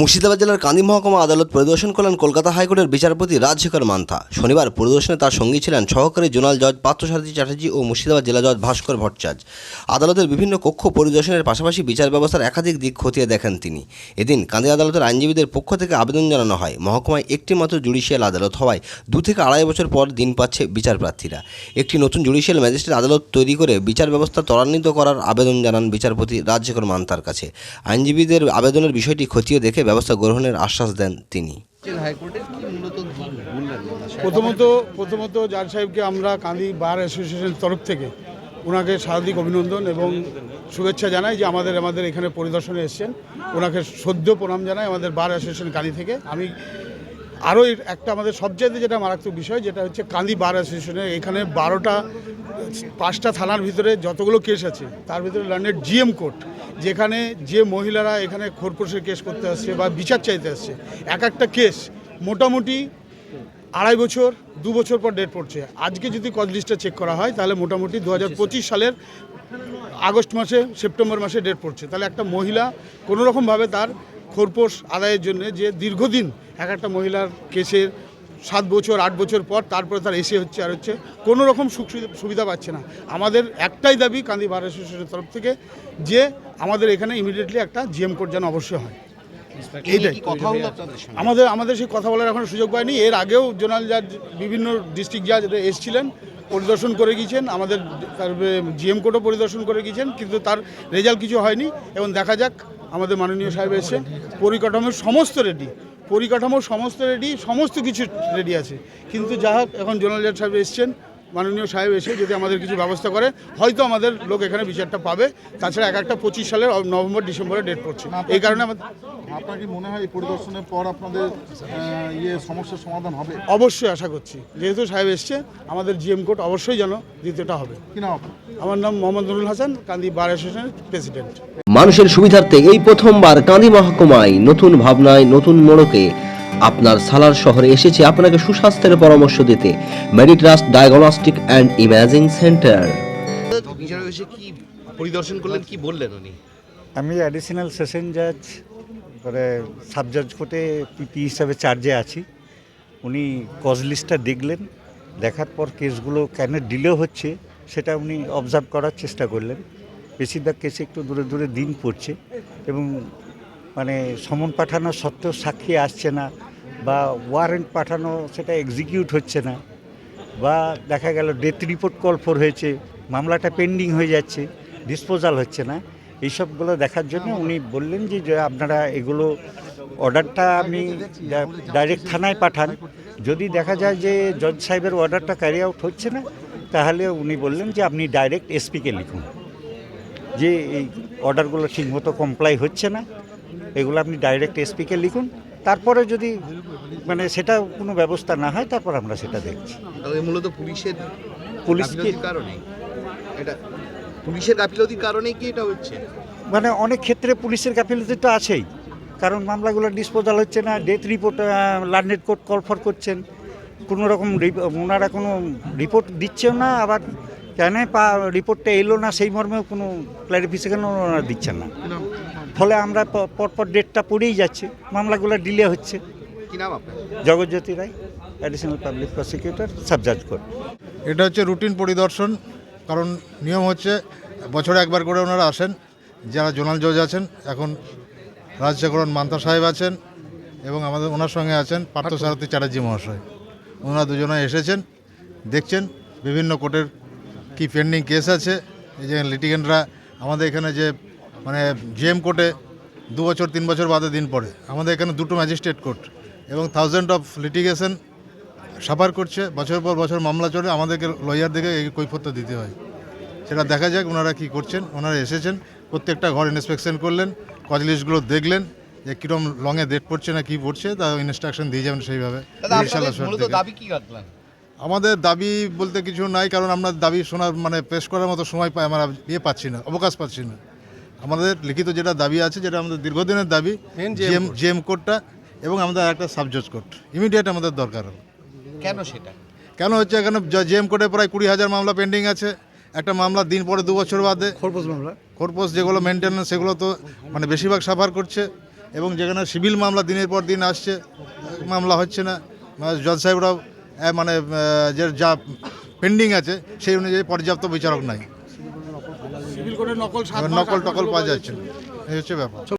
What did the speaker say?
মুর্শিদাবাদ জেলার কান্দি মহকুমা আদালত পরিদর্শন করলেন কলকাতা হাইকোর্টের বিচারপতি রাজশেখর মান্থা। শনিবার পরিদর্শনে তার সঙ্গী ছিলেন সহকারী জোনাল জজ পার্থসারথী চ্যাটার্জি ও মুর্শিদাবাদ জেলা জজ ভাস্কর ভট্টাচার্য। আদালতের বিভিন্ন কক্ষ পরিদর্শনের পাশাপাশি বিচার ব্যবস্থার একাধিক দিক খতিয়ে দেখেন তিনি। এদিন কান্দি আদালতের আইনজীবীদের পক্ষ থেকে আবেদন জানানো হয়, মহকুমায় একটি মাত্র জুডিশিয়াল আদালত হওয়ায় দু থেকে আড়াই বছর পর দিন পাচ্ছে বিচার প্রার্থীরা একটি নতুন জুডিশিয়াল ম্যাজিস্ট্রেট আদালত তৈরি করে বিচার ব্যবস্থা ত্বরান্বিত করার আবেদন জানান বিচারপতি রাজশেখর মান্তার কাছে। আইনজীবীদের আবেদনের বিষয়টি খতিয়ে দেখে ব্যবস্থা গ্রহণের আশ্বাস দেন তিনি। হাইকোর্টের কি মূলত বললেন প্রথমত প্রথমত জাজ সাহেবকে আমরা কান্দি বার অ্যাসোসিয়েশনের তরফ থেকে ওনাকে স্বাগতিক অভিনন্দন এবং শুভেচ্ছা জানাই যে আমাদের আমাদের এখানে পরিদর্শনে এসছেন। ওনাকে সদ্য প্রণাম জানাই আমাদের বার অ্যাসোসিয়েশন কানি থেকে। আমি আরও একটা আমাদের সবচেয়ে যেটা মারাত্মক বিষয়, যেটা হচ্ছে কান্দি বার অ্যাসোসিয়েশনে এখানে বারোটা, পাঁচটা থানার ভিতরে যতগুলো কেস আছে, তার ভিতরে লন্ডনের জিএম কোর্ট, যেখানে যে মহিলারা এখানে খোরপোশের কেস করতে আসছে বা বিচার চাইতে আসছে, এক একটা কেস মোটামুটি আড়াই বছর, দু বছর পর ডেট পড়ছে। আজকে যদি কজ লিস্টটা চেক করা হয়, তাহলে মোটামুটি দু হাজার পঁচিশ সালের আগস্ট মাসে, সেপ্টেম্বর মাসে ডেট পড়ছে। তাহলে একটা মহিলা কোনো রকমভাবে তার খোরপোশ আদায়ের জন্য যে দীর্ঘদিন এক একটা মহিলার কেসের সাত বছর আট বছর পর তারপরে তার এসে হচ্ছে আর হচ্ছে কোনো রকম সুখ সুবিধা- পাচ্ছে না। আমাদের একটাই দাবি কান্দি বার অ্যাসোসিয়েশনের তরফ থেকে যে আমাদের এখানে ইমিডিয়েটলি একটা জিএম কোর্ট যেন অবশ্যই হয়। এইটাই। আমাদের আমাদের সেই কথা বলার এখনও সুযোগ পায়নি। এর আগেও জোনাল জাজ বিভিন্ন ডিস্ট্রিক্ট জাজ এসেছিলেন পরিদর্শন করে গিয়েছেন। আমাদের জিএম কোর্টও পরিদর্শন করে গিয়েছেন কিন্তু তার রেজাল্ট কিছু হয়নি। এবং দেখা যাক আমাদের মাননীয় সাহেব এসেছেন। পরিকাঠামোর সমস্ত রেডি পরিকাঠামোর সমস্ত রেডি সমস্ত কিছু রেডি আছে। কিন্তু যা হোক এখন জোনাল সাহেব এসছেন মাননীয় সাহেব এসে যদি আমাদের কিছু ব্যবস্থা করে হয়তো আমাদের লোক এখানে বিচারটা পাবে। তাছাড়া এক একটা পঁচিশ সালের নভেম্বর ডিসেম্বরে ডেট পড়ছে। এই কারণে আমাদের আপনার কি মনে হয় এই পরিদর্শনের পর আপনাদের ইয়ে সমস্যার সমাধান হবে? অবশ্যই আশা করছি। যেহেতু সাহেব এসছে আমাদের জিএম কোর্ট অবশ্যই যেন দ্বিতীয়টা হবে। কি না আপনার? আমার নাম মোহাম্মদ নুরুল হাসান কান্দি বার অ্যাসোসিয়েশনের প্রেসিডেন্ট। মানুষের সুবিধার্থে এই প্রথমবার কাঁদি মহকুমায় নতুন ভাবনায় নতুন মোড়কে আপনার সালার শহরে এসেছে আপনাকে সুস্বাস্থ্যের পরামর্শ দিতে। Meditrust diagnostic and imaging centre কি পরিদর্শন করলেন কি বললেন উনি? আমি অ্যাডিশনাল সেশন জাজ করে সাব জাজ কোর্টে পিপি হিসাবে চার্জে আছি। উনি কজ লিস্টটা দেখলেন দেখার পর কেসগুলো কেন ডিলে হচ্ছে সেটা উনি অবজার্ভ করার চেষ্টা করলেন। বেশিরভাগ কেসে একটু দূরে দূরে দিন পড়ছে এবং মানে সমন পাঠানো সত্ত্বেও সাক্ষী আসছে না বা ওয়ারেন্ট পাঠানো সেটা এক্সিকিউট হচ্ছে না বা দেখা গেল ডেথ রিপোর্ট কল ফর হয়েছে, মামলাটা পেন্ডিং হয়ে যাচ্ছে ডিসপোজাল হচ্ছে না। এইসবগুলো দেখার জন্য উনি বললেন যে আপনারা এগুলো অর্ডারটা আপনি ডাইরেক্ট থানায় পাঠান। যদি দেখা যায় যে জজ সাহেবের অর্ডারটা ক্যারি আউট হচ্ছে না তাহলে উনি বললেন যে আপনি ডাইরেক্ট এসপিকে লিখুন। যে এই অর্ডারগুলো ঠিকমতো কমপ্লাই হচ্ছে না এগুলো আপনি ডাইরেক্ট এসপিকে লিখুন। তারপরে যদি মানে সেটা কোনো ব্যবস্থা না হয় তারপর আমরা সেটা দেখছি। মূলত পুলিশের পুলিশকে কারণে এটা পুলিশের গাফিলতির কারণেই কি এটা হচ্ছে? মানে অনেক ক্ষেত্রে পুলিশের গাফিলতি তো আছেই কারণ মামলাগুলো ডিসপোজাল হচ্ছে না death report learned court call for করছেন। কোনো রকম ওনারা কোনো রিপোর্ট দিচ্ছেও না আবার কেন পা রিপোর্টটা এলো না সেই মর্মেও কোনো ক্লারিফিকেশন ওনারা দিচ্ছেন না। ফলে আমরা পরপর ডেটটা পড়েই যাচ্ছে মামলাগুলো ডিলে হচ্ছে। Jagajyoti Roy additional public prosecutor sub judge court. এটা হচ্ছে রুটিন পরিদর্শন কারণ নিয়ম হচ্ছে বছরে একবার করে ওনারা আসেন যারা জোনাল জজ আছেন এখন রাজশেখরন মান্তা সাহেব আছেন এবং আমাদের ওনার সঙ্গে আছেন পার্থসারথী চ্যাটার্জি মহাশয়। ওনারা দুজনে এসেছেন, দেখছেন, বিভিন্ন কোর্টের কি পেন্ডিং কেস আছে। এই যে লিটিগেন্টরা আমাদের এখানে যে মানে জিএম কোর্টে দু বছর, তিন বছর বাদে দিন পড়ে। আমাদের এখানে দুটো ম্যাজিস্ট্রেট কোর্ট এবং থাউজেন্ড অফ লিটিগেশন সাফার করছে। বছর পর বছর মামলা চলে, আমাদেরকে লয়ারদেরকে এই কৈফত্য দিতে হয়। সেটা দেখা যাক ওনারা কি করছেন। ওনারা এসেছেন, প্রত্যেকটা ঘর ইন্সপেকশন করলেন কজ লিস্টগুলো দেখলেন। যে কীরকম লংয়ে ডেট পড়ছে না কি পড়ছে তা ইনস্ট্রাকশন দিয়ে যাবেন সেইভাবে। দাবি কি রাখলেন? আমাদের দাবি বলতে কিছু নাই কারণ আমরা দাবি শোনার মানে পেশ করার মতো সময় পাই আমরা ইয়ে পাচ্ছি না অবকাশ পাচ্ছি না। আমাদের লিখিত যেটা দাবি আছে যেটা আমাদের দীর্ঘদিনের দাবি জিএম জিএম কোর্টটা এবং আমাদের একটা সাবজজ কোর্ট ইমিডিয়েট আমাদের দরকার কেন সেটা? কেন হচ্ছে এখানে জিএম কোর্টে প্রায় কুড়ি হাজার মামলা পেন্ডিং আছে একটা মামলা দিন পরে দু বছর বাদে। খরপোশ মামলা? খোরপোশ যেগুলো মেনটেন্যান্স সেগুলো তো মানে বেশিরভাগ সাফার করছে। এবং যেখানে সিভিল মামলা দিনের পর দিন আসছে মামলা হচ্ছে না। মানে জজ সাহেবরাও মানে যে যা পেন্ডিং আছে সেই অনুযায়ী পর্যাপ্ত বিচারক নাই। নকল টকল পাওয়া পাওয়া যাচ্ছে না। এই হচ্ছে ব্যাপার।